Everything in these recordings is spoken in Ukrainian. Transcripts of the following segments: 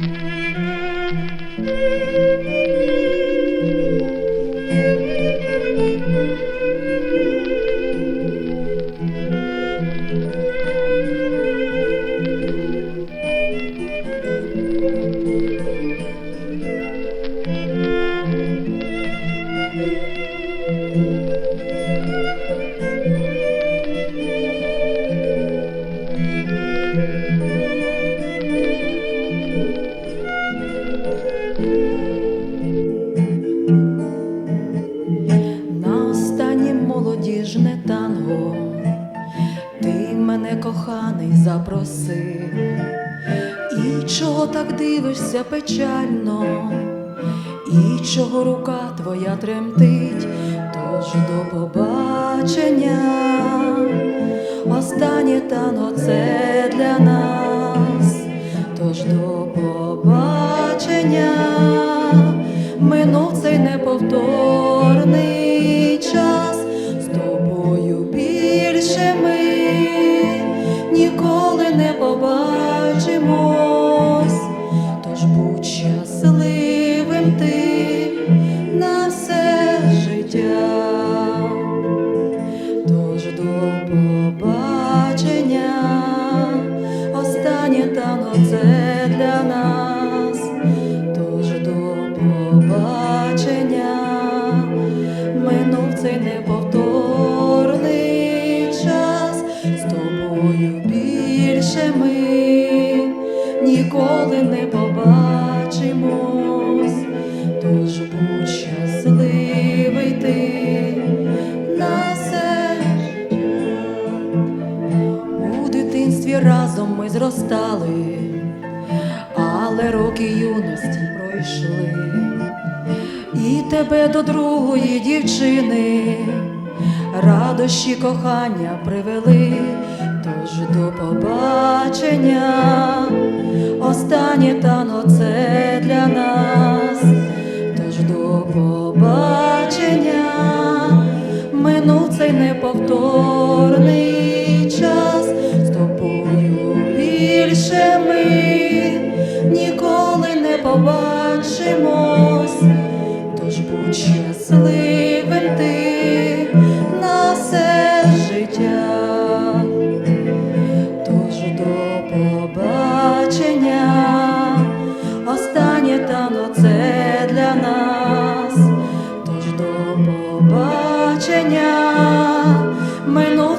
Thank you. Мене коханий запросив, і чого так дивишся печально, і чого рука твоя тремтить, тож до побачення, останнє танго це для нас, тож до побачення. Минув цей неповторний ти на все життя. Тож до побачення, останнє танго це для нас, тож до побачення, минув цей неповторний час, з тобою більше ми ніколи не побачимось, разом ми зростали, але роки юності пройшли, і тебе до другої дівчини радощі кохання привели, тож до побачення, останнє танго це для нас, тож до побачення, минув цей неповторний більше ми ніколи не побачимось, тож будь щасливим ти на все життя, тож до побачення, останнє танго це для нас, тож до побачення, минув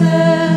будь